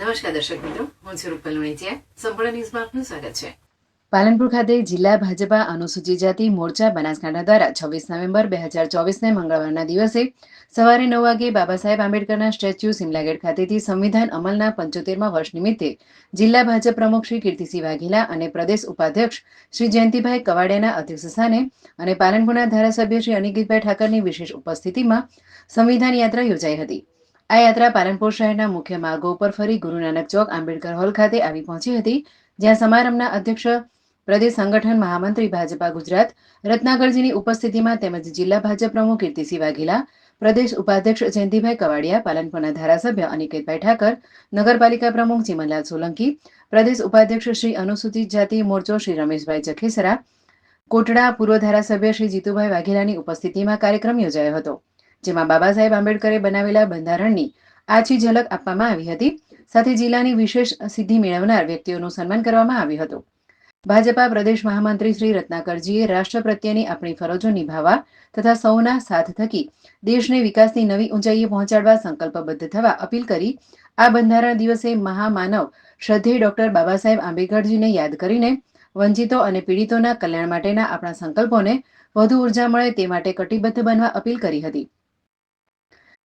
નમસ્કાર દર્શક મિત્રો, હું છું રૂપલ વણિચિયા સંપૂર્ણ ન્યૂઝમાં આપનું સ્વાગત છે. પાલનપુર ખાતે જિલ્લા ભાજપા અનુસૂચિત જાતિ મોરચા બનાસકાંઠા દ્વારા છવ્વીસ નવેમ્બર બે હજાર ચોવીસને મંગળવારના દિવસે સવારે નવ વાગે બાબા સાહેબ આંબેડકરના સ્ટેચ્યુ સિમલાગેટ ખાતેથી સંવિધાન અમલના પંચોતેરમાં વર્ષ નિમિત્તે જિલ્લા ભાજપ પ્રમુખ શ્રી કીર્તિસિંહ વાઘેલા અને પ્રદેશ ઉપાધ્યક્ષ શ્રી જયંતિભાઈ કવાડિયાના અધ્યક્ષસ્થાને અને પાલનપુરના ધારાસભ્ય શ્રી અનિકિતભાઈ ઠાકરની વિશેષ ઉપસ્થિતિમાં સંવિધાન યાત્રા યોજાઈ હતી. આ યાત્રા પાલનપુર શહેરના મુખ્ય માર્ગો ઉપર ફરી ગુરુ નાનક ચોક, આંબેડકર હોલ ખાતે આવી પહોંચી હતી, જ્યાં સમારંભના અધ્યક્ષ પ્રદેશ સંગઠન મહામંત્રી ભાજપા ગુજરાત, રત્નાકરજીની ઉપસ્થિતિમાં તેમજ જિલ્લા ભાજપ પ્રમુખ કીર્તિસિંહ વાઘેલા, પ્રદેશ ઉપાધ્યક્ષ જયંતિભાઈ કવાડિયા, પાલનપુરના ધારાસભ્ય અનિકેતભાઈ ઠાકર, નગરપાલિકા પ્રમુખ ચીમનલાલ સોલંકી, પ્રદેશ ઉપાધ્યક્ષ શ્રી અનુસૂચિત જાતિ મોરચો શ્રી રમેશભાઈ જખેસરા, કોટડા પૂર્વ ધારાસભ્ય શ્રી જીતુભાઈ વાઘેલાની ઉપસ્થિતિમાં કાર્યક્રમ યોજાયો હતો. જેમાં બાબા સાહેબ આંબેડકરે બનાવેલા બંધારણની આછી ઝલક આપવામાં આવી હતી. સાથે જિલ્લાની વિશેષ સિદ્ધિ મેળવનાર વ્યક્તિઓનું સન્માન કરવામાં આવ્યું હતું. ભાજપા પ્રદેશ મહામંત્રી શ્રી રત્નાકરજીએ રાષ્ટ્ર પ્રત્યેની આપણી ફરજો નિભાવવા તથા સૌના સાથ થકી દેશને વિકાસની નવી ઊંચાઈએ પહોંચાડવા સંકલ્પબદ્ધ થવા અપીલ કરી. આ બંધારણ દિવસે મહામાનવ શ્રદ્ધેય ડોક્ટર બાબા સાહેબ આંબેડકરજીને યાદ કરીને વંચિતો અને પીડિતોના કલ્યાણ માટેના આપણા સંકલ્પોને વધુ ઊર્જા મળે તે માટે કટિબદ્ધ બનવા અપીલ કરી હતી.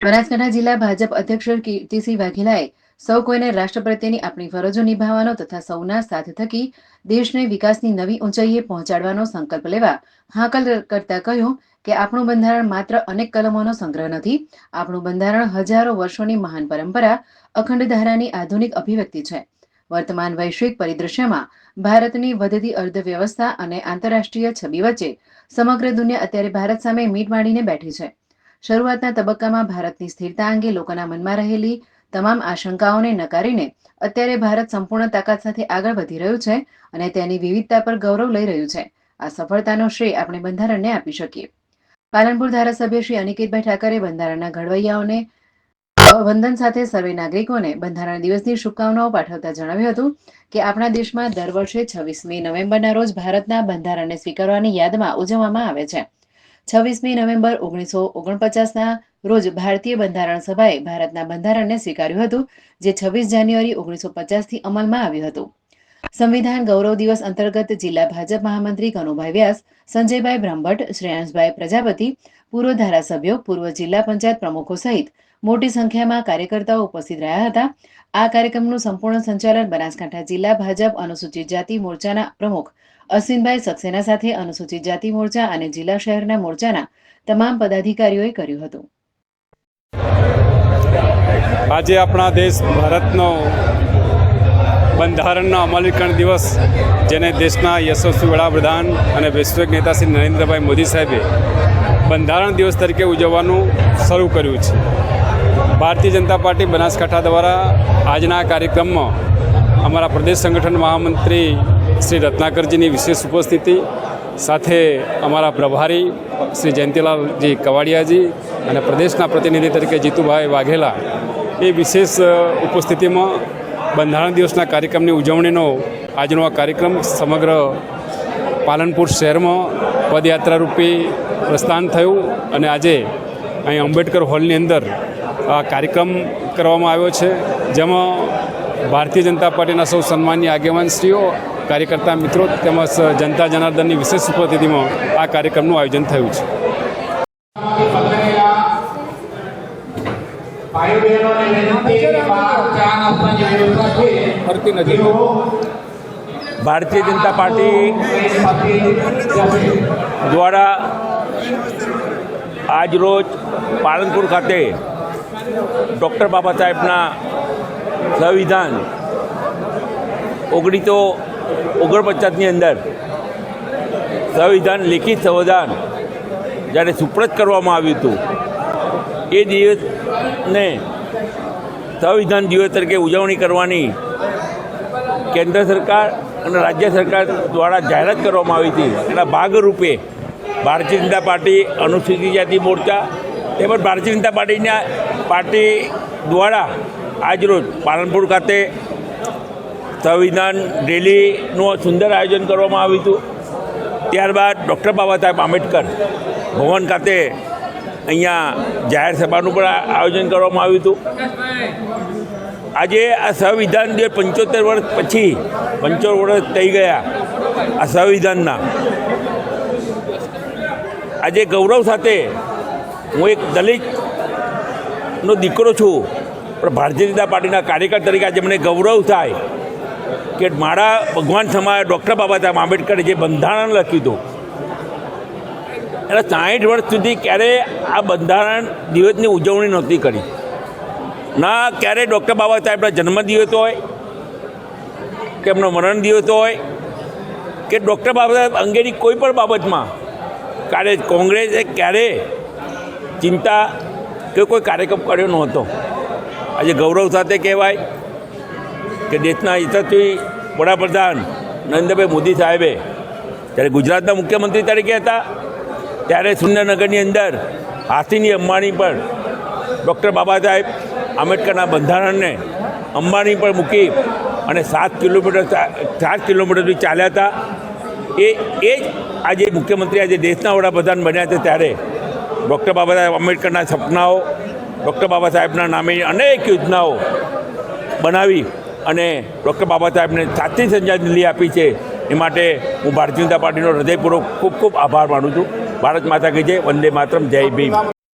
બનાસકાંઠા જિલ્લા ભાજપ અધ્યક્ષ કીર્તિસિંહ વાઘેલાએ સૌ કોઈને રાષ્ટ્ર પ્રત્યેની આપણી ફરજો નિભાવવાનો તથા સૌના સાથ થકી દેશને વિકાસની નવી ઊંચાઈએ પહોંચાડવાનો સંકલ્પ લેવા હાકલ કરતા કહ્યું કે આપણું બંધારણ માત્ર અનેક કલમોનો સંગ્રહ નથી, આપણું બંધારણ હજારો વર્ષોની મહાન પરંપરા અખંડ ધારાની આધુનિક અભિવ્યક્તિ છે. વર્તમાન વૈશ્વિક પરિદૃશ્યમાં ભારતની વધતી અર્ધવ્યવસ્થા અને આંતરરાષ્ટ્રીય છબી વચ્ચે સમગ્ર દુનિયા અત્યારે ભારત સામે મીટ માંડીને બેઠી છે. શરૂઆતના તબક્કામાં ભારતની સ્થિરતા અંગે લોકોના મનમાં રહેલી તમામ આશંકાઓને નકારીને અત્યારે ભારત સંપૂર્ણ તાકાત સાથે આગળ વધી રહ્યું છે અને તેની વિવિધતા પર ગૌરવ લઈ રહ્યું છે. આ સફળતાનો શ્રેય આપણે બંધારણને આપી શકીએ. પાલનપુર ધારાસભ્ય શ્રી અનિકેતભાઈ ઠાકરે બંધારણના ઘડવૈયાઓને વંદન સાથે સર્વે નાગરિકોને બંધારણ દિવસની શુભકામનાઓ પાઠવતા જણાવ્યું હતું કે આપણા દેશમાં દર વર્ષે છવ્વીસમી નવેમ્બરના રોજ ભારતના બંધારણને સ્વીકારવાની યાદમાં ઉજવવામાં આવે છે. છવ્વીસમી નવેમ્બર ઓગણીસો ઓગણપચાસના રોજ ભારતીય બંધારણ સભાએ ભારતના બંધારણને સ્વીકાર્યું હતું, જે છવ્વીસ જાન્યુઆરી ઓગણીસો પચાસથી અમલમાં આવ્યું હતું. સંવિધાન ગૌરવ દિવસ અંતર્ગત જિલ્લા ભાજપ મહામંત્રી કનુભાઈ વ્યાસ, સંજયભાઈ બ્રહ્મભટ્ટ, શ્રેયાંશભાઈ પ્રજાપતિ, પૂર્વ ધારાસભ્યો, પૂર્વ જિલ્લા પંચાયત પ્રમુખો સહિત મોટી સંખ્યામાં કાર્યકર્તાઓ ઉપસ્થિત રહ્યા હતા. આ કાર્યક્રમનું સંપૂર્ણ સંચાલન બનાસકાંઠા જિલ્લા ભાજપ અનુસૂચિત જાતિ મોરચાના પ્રમુખ અસિનભાઈ સક્સેના સાથે અનુસૂચિત જાતિ મોરચા અને જિલ્લા શહેરના મોરચાના તમામ પદાધિકારીઓએ કર્યું હતું. આજે આપણા દેશ ભારતનો બંધારણનો અમલીકરણ દિવસ, જેને દેશના યશસ્વી વડાપ્રધાન અને વૈશ્વિક નેતા શ્રી નરેન્દ્રભાઈ મોદી સાહેબે બંધારણ દિવસ તરીકે ઉજવવાનું શરૂ કર્યું છે. ભારતીય જનતા પાર્ટી બનાસકાંઠા દ્વારા આજના કાર્યક્રમમાં અમારા પ્રદેશ સંગઠન મહામંત્રી શ્રી રત્નાકરજીની વિશેષ ઉપસ્થિતિ, સાથે અમારા પ્રભારી શ્રી જયંતિલાલજી કવાડિયાજી અને પ્રદેશના પ્રતિનિધિ તરીકે જીતુભાઈ વાઘેલા એ વિશેષ ઉપસ્થિતિમાં બંધારણ દિવસના કાર્યક્રમની ઉજવણીનો આજનો આ કાર્યક્રમ સમગ્ર પાલનપુર શહેરમાં પદયાત્રા રૂપી પ્રસ્થાન થયું અને આજે અહીં આંબેડકર હોલની અંદર આ કાર્યક્રમ કરવામાં આવ્યો છે, જેમાં ભારતીય જનતા પાર્ટીના સૌ સન્માનની આગેવાનશ્રીઓ, કાર્યકર્તા મિત્રો તેમજ જનતા જનાર્દનની વિશેષ ઉપસ્થિતિમાં આ કાર્યક્રમનું આયોજન થયું છે. ભાઈ બહેનોને વિનંતી કે બહાર ચા નાસ્તાની વ્યવસ્થા છે ફરતી નથી ભારતીય જનતા પાર્ટી દ્વારા આજરોજ પાલનપુર ખાતે ડૉક્ટર બાબા સાહેબના સંવિધાન ઓગણીસો ઓગણપચાસની અંદર સંવિધાન લિખિત સંવિધાન જ્યારે સુપ્રત કરવામાં આવ્યું હતું એ દિવસને સંવિધાન દિવસ તરીકે ઉજવણી કરવાની કેન્દ્ર સરકાર અને રાજ્ય સરકાર દ્વારા જાહેરાત કરવામાં આવી હતી. એના ભાગરૂપે ભારતીય જનતા પાર્ટી, અનુસૂચિત જાતિ મોરચા તેમજ ભારતીય જનતા પાર્ટીના પાર્ટી દ્વારા આજરોજ પાલનપુર ખાતે સંવિધાન રેલીનું સુંદર આયોજન કરવામાં આવ્યું હતું. ત્યારબાદ ડૉક્ટર બાબા સાહેબ આંબેડકર ભવન ખાતે અહીંયા જાહેર સભાનું પણ આયોજન કરવામાં આવ્યું હતું. આજે આ સંવિધાન જે પંચોતેર વર્ષ પછી, પંચોતેર વર્ષ થઈ ગયા આ સંવિધાનના. આજે ગૌરવ સાથે હું એક દલિતનો દીકરો છું, પણ ભારતીય જનતા પાર્ટીના કાર્યકર તરીકે આજે મને ગૌરવ થાય કે મારા ભગવાન સમાજ ડૉક્ટર બાબા સાહેબ આંબેડકરે જે બંધારણ લખ્યું હતું એના સાઠ વર્ષ સુધી ક્યારે આ બંધારણ દિવસની ઉજવણી નહોતી કરી. ના, ક્યારે ડૉક્ટર બાબા સાહેબના જન્મદિવસ હોય, કે એમનો મરણ દિવસ હોય, કે ડૉક્ટર બાબા સાહેબ અંગેની કોઈ પણ બાબતમાં ક્યારે કોંગ્રેસે ક્યારે ચિંતા કે કોઈ કાર્યક્રમ કર્યો નહોતો. આજે ગૌરવ સાથે કહેવાય કે દેશના યશસ્વી વડાપ્રધાન નરેન્દ્રભાઈ મોદી સાહેબે ત્યારે ગુજરાતના મુખ્યમંત્રી તરીકે હતા ત્યારે સુંદરનગરની અંદર હાથીની અંબાણી પર ડૉક્ટર બાબા સાહેબ આંબેડકરના બંધારણને અંબાણી પર મૂકી અને સાત કિલોમીટર સાત કિલોમીટરથી ચાલ્યા હતા. એ એ જ આજે મુખ્યમંત્રી આજે દેશના વડાપ્રધાન બન્યા છે ત્યારે ડૉક્ટર બાબા સાહેબ આંબેડકરના સપનાઓ, ડૉક્ટર બાબા સાહેબના નામે અનેક યોજનાઓ બનાવી અને ડૉક્ટર બાબા સાહેબને સાચી શ્રદ્ધાંજલિ આપી છે. એ માટે હું ભારતીય જનતા પાર્ટીનો હૃદયપૂર્વક ખૂબ ખૂબ આભાર માનું છું. ભારત માતા કી જય વંદે માતરમ જય ભીમ.